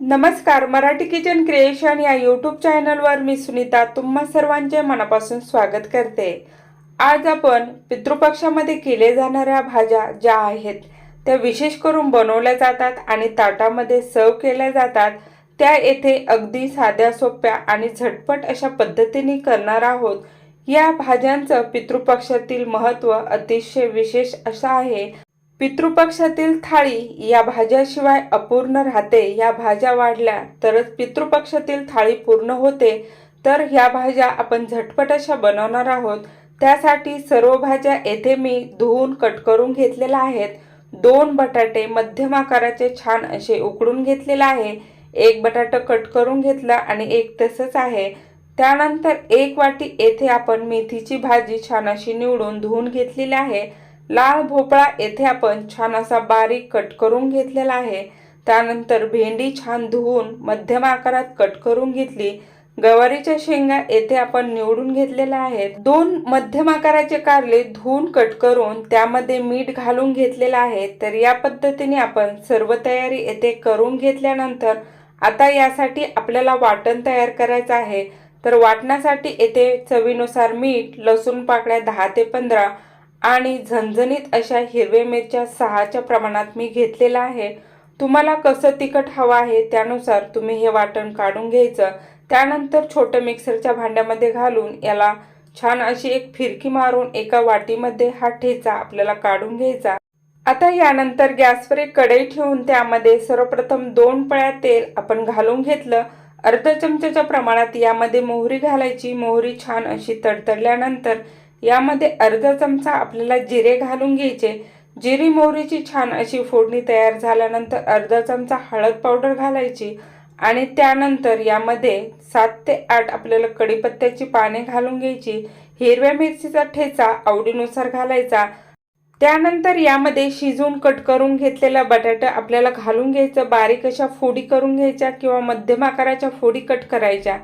नमस्कार Marathi kitchen creation या YouTube चॅनलवर मी सुनीता तुम्हा सर्वांचे मनापासून स्वागत करते. आज आपण पितृपक्षामध्ये केले जाणाऱ्या भाज्या ज्या आहेत त्या विशेष करून बनवल्या जातात आणि ताटामध्ये सर्व केल्या जातात त्या येथे अगदी साध्या सोप्या आणि झटपट अशा पद्धतीने करणार आहोत. या भाज्यांचं पितृपक्षातील महत्त्व अतिशय विशेष असं आहे. पितृपक्षातील थाळी या भाज्याशिवाय अपूर्ण राहते. या भाज्या वाढल्या तरच पितृपक्षातील थाळी पूर्ण होते. तर ह्या भाज्या आपण झटपट अशा बनवणार आहोत. त्यासाठी सर्व भाज्या येथे मी धुवून कट करून घेतलेल्या आहेत. दोन बटाटे मध्यम आकाराचे छान असे उकडून घेतलेले आहे. एक बटाटा कट करून घेतला आणि एक तसंच आहे. त्यानंतर एक वाटी येथे आपण मेथीची भाजी छान अशी निवडून धुवून घेतलेली आहे. लाल भोपळा येथे आपण छान असा बारीक कट करून घेतलेला आहे. त्यानंतर भेंडी छान धुवून मध्यम आकारात कट करून घेतली. गवारीच्या शेंगा येथे आपण निवडून घेतलेल्या आहेत. दोन मध्यम आकाराचे कारले धुवून कट करून त्यामध्ये मीठ घालून घेतलेलं आहे. तर या पद्धतीने आपण सर्व तयारी येथे करून घेतल्यानंतर आता यासाठी आपल्याला वाटण तयार करायचं आहे. तर वाटण्यासाठी येथे चवीनुसार मीठ लसूण पाकळ्या दहा ते पंधरा आणि झणझणीत अशा हिरव्या मिरच्या सहाच्या प्रमाणात मी घेतलेला आहे. तुम्हाला कसं तिखट हवं आहे त्यानुसार तुम्ही हे वाटण काढून घ्यायचं. त्यानंतर छोटं मिक्सरच्या भांड्यामध्ये घालून याला छान अशी एक फिरकी मारून एका वाटीमध्ये हा ठेचा आपल्याला काढून घ्यायचा. आता यानंतर गॅसवर एक कढई ठेवून त्यामध्ये सर्वप्रथम दोन पळ्या तेल आपण घालून घेतलं. अर्ध चमच्याच्या प्रमाणात यामध्ये मोहरी घालायची. मोहरी छान अशी तडतडल्यानंतर यामध्ये अर्धा चमचा आपल्याला जिरे घालून घ्यायचे. जिरी मोहरीची छान अशी फोडणी तयार झाल्यानंतर अर्धा चमचा हळद पावडर घालायची आणि त्यानंतर यामध्ये सात ते आठ आपल्याला कडीपत्त्याची पाने घालून घ्यायची. हिरव्या मिरचीचा ठेचा आवडीनुसार घालायचा. त्यानंतर यामध्ये शिजून कट करून घेतलेला बटाटा आपल्याला घालून घ्यायचं. बारीक अशा फोडी करून घ्यायच्या किंवा मध्यम आकाराच्या फोडी कट करायच्या.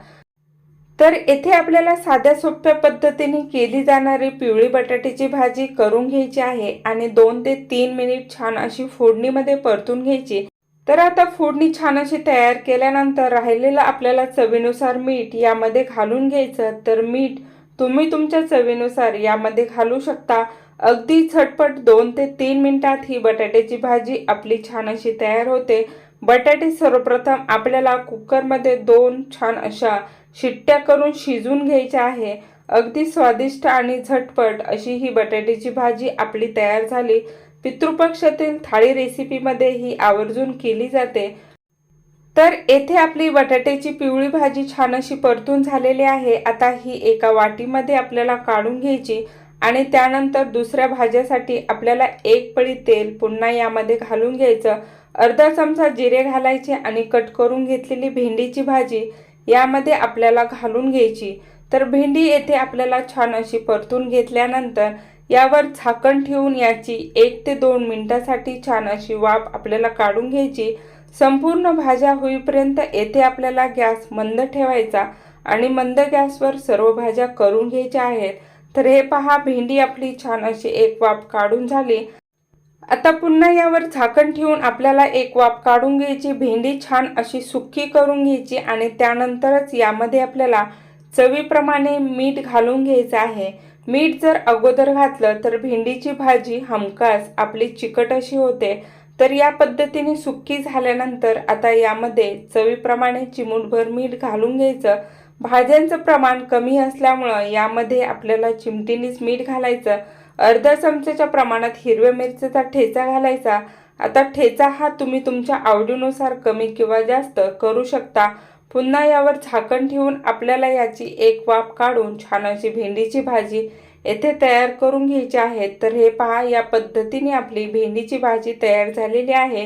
तर येथे आपल्याला साध्या सोप्या पद्धतीने केली जाणारी पिवळी बटाट्याची भाजी करून घ्यायची आहे आणि दोन ते तीन मिनिट छान अशी फोडणीमध्ये परतून घ्यायची. तर आता फोडणी छान अशी तयार केल्यानंतर राहिलेलं आपल्याला चवीनुसार मीठ यामध्ये घालून घ्यायचं. तर मीठ तुम्ही तुमच्या चवीनुसार यामध्ये घालू शकता. अगदी झटपट दोन ते तीन मिनिटात ही बटाट्याची भाजी आपली छान अशी तयार होते. बटाटे सर्वप्रथम आपल्याला कुकरमध्ये दोन छान अशा शिट्ट्या करून शिजून घ्यायच्या आहे. अगदी स्वादिष्ट आणि झटपट अशी ही बटाट्याची भाजी आपली तयार झाली. पितृपक्षातील थाळी रेसिपीमध्ये ही आवर्जून केली जाते. तर येथे आपली बटाट्याची पिवळी भाजी छान अशी परतून झालेली आहे. आता ही एका वाटीमध्ये आपल्याला काढून घ्यायची आणि त्यानंतर दुसऱ्या भाज्यासाठी आपल्याला एक पळी तेल पुन्हा यामध्ये घालून घ्यायचं. अर्धा चमचा जिरे घालायचे आणि कट करून घेतलेली भेंडीची भाजी. यामध्ये आपल्याला घालून घ्यायची. तर भेंडी येथे आपल्याला छान अशी परतून घेतल्यानंतर यावर झाकण ठेवून याची एक ते दोन मिनटासाठी छान अशी वाफ आपल्याला काढून घ्यायची. संपूर्ण भाज्या होईपर्यंत येथे आपल्याला गॅस मंद ठेवायचा आणि मंद गॅसवर सर्व भाज्या करून घ्यायच्या आहेत. तर हे पहा भेंडी आपली छान अशी एक वाफ काढून झाली. आता पुन्हा यावर झाकण ठेवून आपल्याला एक वाफ काढून घ्यायची भेंडी छान अशी सुक्की करून घ्यायची आणि त्यानंतरच यामध्ये आपल्याला चवीप्रमाणे मीठ घालून घ्यायचं आहे. मीठ जर अगोदर घातलं तर भेंडीची भाजी हमखास आपली चिकट अशी होते. तर या पद्धतीने सुक्की झाल्यानंतर आता यामध्ये चवीप्रमाणे चिमूटभर मीठ घालून घ्यायचं. भाज्यांचं प्रमाण कमी असल्यामुळं यामध्ये आपल्याला चिमटीनीच मीठ घालायचं. अर्ध्या चमच्याच्या प्रमाणात हिरव्या मिरचीचा ठेचा घालायचा. आता ठेचा हा तुम्ही तुमच्या आवडीनुसार कमी किंवा जास्त करू शकता. पुन्हा यावर झाकण ठेवून आपल्याला याची एक वाफ काढून छान अशी भेंडीची भाजी येथे तयार करून घ्यायची आहे. तर हे पहा या पद्धतीने आपली भेंडीची भाजी तयार झालेली आहे.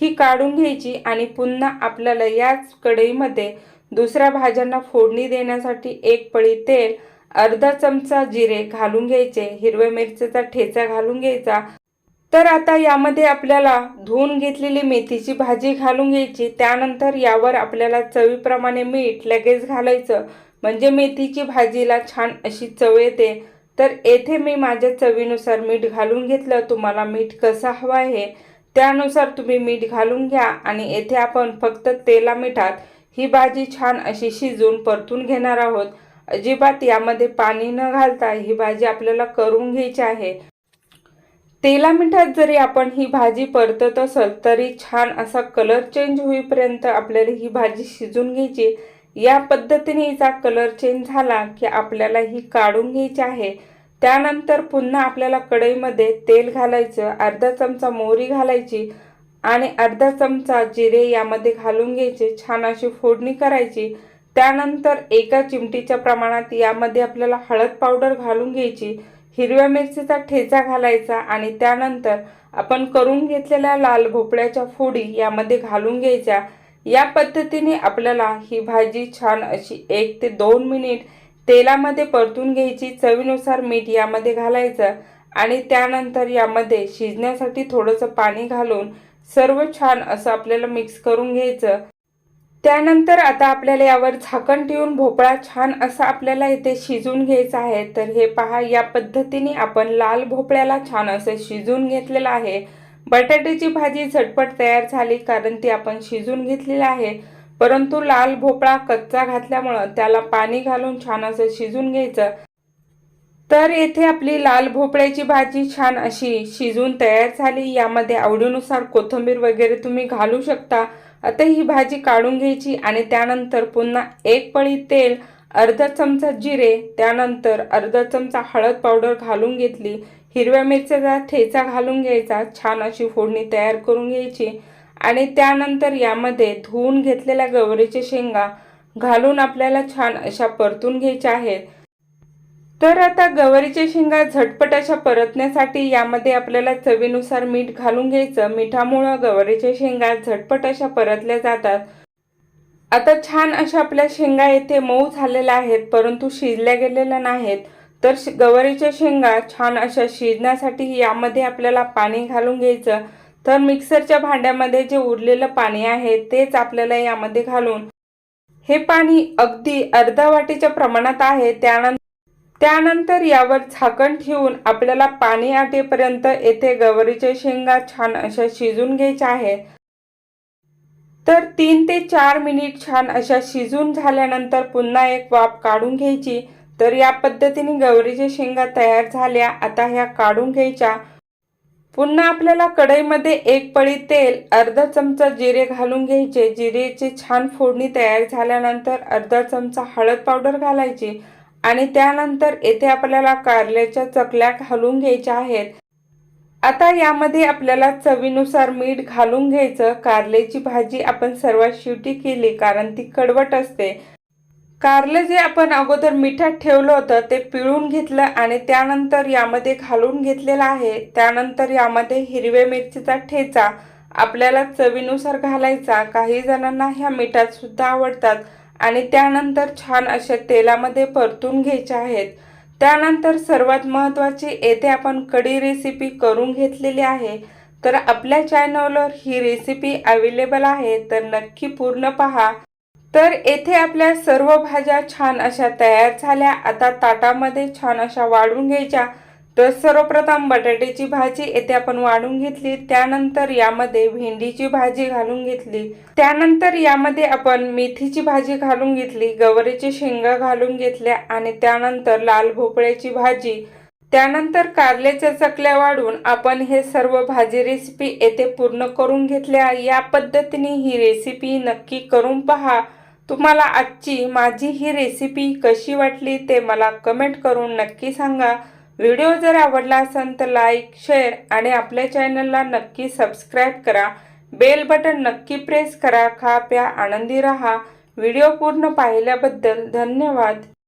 ही काढून घ्यायची आणि पुन्हा आपल्याला याच कढईमध्ये दुसऱ्या भाज्यांना फोडणी देण्यासाठी एक पळी तेल अर्धा चमचा जिरे घालून घ्यायचे हिरव्या मिरचीचा ठेचा घालून घ्यायचा. तर आता यामध्ये आपल्याला धुवून घेतलेली मेथीची भाजी घालून घ्यायची. त्यानंतर यावर आपल्याला चवीप्रमाणे मीठ लगेच घालायचं. म्हणजे मेथीची भाजीला छान अशी चव येते. तर येथे मी माझ्या चवीनुसार मीठ घालून घेतलं. तुम्हाला मीठ कसं हवं आहे त्यानुसार तुम्ही मीठ घालून घ्या. आणि येथे आपण फक्त तेला मिठात ही भाजी छान अशी शिजून परतून घेणार आहोत. अजिबात यामध्ये पाणी न घालता ही भाजी आपल्याला करून घ्यायची आहे. तेला मिठात जरी आपण ही भाजी परतत असल तरी छान असा कलर चेंज होईपर्यंत आपल्याला ही भाजी शिजून घ्यायची. या पद्धतीने हिचा कलर चेंज झाला की आपल्याला ही काढून घ्यायची आहे. त्यानंतर पुन्हा आपल्याला कढईमध्ये तेल घालायचं अर्धा चमचा मोहरी घालायची आणि अर्धा चमचा जिरे यामध्ये घालून घ्यायचे. छान अशी फोडणी करायची. त्यानंतर एका चिमटीच्या प्रमाणात यामध्ये आपल्याला हळद पावडर घालून घ्यायची हिरव्या मिरचीचा ठेचा घालायचा आणि त्यानंतर आपण करून घेतलेल्या लाल भोपळ्याच्या फोडी यामध्ये घालून घ्यायच्या. या पद्धतीने आपल्याला ही भाजी छान अशी एक ते दोन मिनिट तेलामध्ये परतून घ्यायची चवीनुसार मीठ यामध्ये घालायचं आणि त्यानंतर यामध्ये शिजण्यासाठी थोडंसं पाणी घालून सर्व छान असं आपल्याला मिक्स करून घ्यायचं. त्यानंतर आता आपल्याला यावर झाकण ठेवून भोपळा छान असा आपल्याला इथे शिजून घ्यायचा आहे. तर हे पहा या पद्धतीने आपण लाल भोपळ्याला छान असं शिजून घेतलेलं आहे. बटाट्याची भाजी झटपट तयार झाली कारण ती आपण शिजून घेतलेली आहे. परंतु लाल भोपळा कच्चा घातल्यामुळं त्याला पाणी घालून छान असं शिजून घ्यायचं. तर येथे आपली लाल भोपळ्याची भाजी छान अशी शिजून तयार झाली. यामध्ये आवडीनुसार कोथिंबीर वगैरे तुम्ही घालू शकता. आता ही भाजी काढून घ्यायची आणि त्यानंतर पुन्हा एक पळी तेल अर्धा चमचा जिरे त्यानंतर अर्धा चमचा हळद पावडर घालून घेतली हिरव्या मिरच्याचा ठेचा घालून घ्यायचा छान अशी फोडणी तयार करून घ्यायची आणि त्यानंतर यामध्ये धुवून घेतलेल्या गवरीच्या शेंगा घालून आपल्याला छान अशा परतून घ्यायच्या आहेत. तर आता गवारीच्या शेंगा झटपट अशा परतण्यासाठी यामध्ये आपल्याला चवीनुसार मीठ घालून घ्यायचं. मिठामुळं गवारीच्या शेंगा झटपट अशा परतल्या जातात. आता छान अशा आपल्या शेंगा येथे मऊ झालेल्या आहेत परंतु शिजल्या गेलेल्या नाहीत. तर गवारीच्या शेंगा छान अशा शिजण्यासाठी यामध्ये आपल्याला पाणी घालून घ्यायचं. तर मिक्सरच्या भांड्यामध्ये जे उरलेलं पाणी आहे तेच आपल्याला यामध्ये घालून हे पाणी अगदी अर्धा वाटीच्या प्रमाणात आहे. त्यानंतर त्यानंतर यावर झाकण ठेवून आपल्याला पाणी आटेपर्यंत येथे गवारीच्या शेंगा छान अशा शिजून घ्यायच्या आहेत. तर तीन ते चार मिनिट छान अशा शिजून झाल्यानंतर पुन्हा एक वाफ काढून घ्यायची. तर या पद्धतीने गवरीच्या शेंगा तयार झाल्या. आता ह्या काढून घ्यायच्या. पुन्हा आपल्याला कढईमध्ये एक पळी तेल अर्धा चमचा जिरे घालून घ्यायचे. जिरेची छान फोडणी तयार झाल्यानंतर अर्धा चमचा हळद पावडर घालायची. आणि त्यानंतर येथे आपल्याला कारल्याच्या चकल्या घालून घ्यायच्या आहेत. आता यामध्ये आपल्याला चवीनुसार मीठ घालून घ्यायचं. कारल्याची भाजी आपण सर्वात शेवटी केली कारण ती कडवट असते. कारलं जे आपण अगोदर मिठात ठेवलं होतं ते पिळून घेतलं आणि त्यानंतर यामध्ये घालून घेतलेलं आहे. त्यानंतर यामध्ये हिरव्या मिरचीचा ठेचा आपल्याला चवीनुसार घालायचा. काही जणांना ह्या मिठात सुद्धा आवडतात. आणि त्यानंतर छान अशा तेलामध्ये परतून घ्यायचे आहेत. त्यानंतर सर्वात महत्त्वाची येथे आपण कढी रेसिपी करून घेतलेली आहे. तर आपल्या चॅनलवर ही रेसिपी अवेलेबल आहे तर नक्की पूर्ण पहा. तर येथे आपल्या सर्व भाज्या छान अशा तयार झाल्या. आता ताटामध्ये छान अशा वाढून घ्यायच्या. तर सर्वप्रथम बटाट्याची भाजी येथे आपण वाढून घेतली. त्यानंतर यामध्ये भेंडीची भाजी घालून घेतली. त्यानंतर यामध्ये आपण मेथीची भाजी घालून घेतली गवरीची शेंगा घालून घेतल्या आणि त्यानंतर लाल भोपळ्याची भाजी. त्यानंतर कारल्याच्या चकल्या वाढून आपण हे सर्व भाजी रेसिपी येथे पूर्ण करून घेतल्या. या पद्धतीने ही रेसिपी नक्की करून पहा. तुम्हाला आजची माझी ही रेसिपी कशी वाटली ते मला कमेंट करून नक्की सांगा. व्हिडिओ जर आवडला असेल तर लाईक शेअर आणि आपल्या चॅनलला नक्की सबस्क्राईब करा. बेल बटन नक्की प्रेस करा. खा प्या आनंदी रहा. व्हिडिओ पूर्ण पाहिल्याबद्दल धन्यवाद.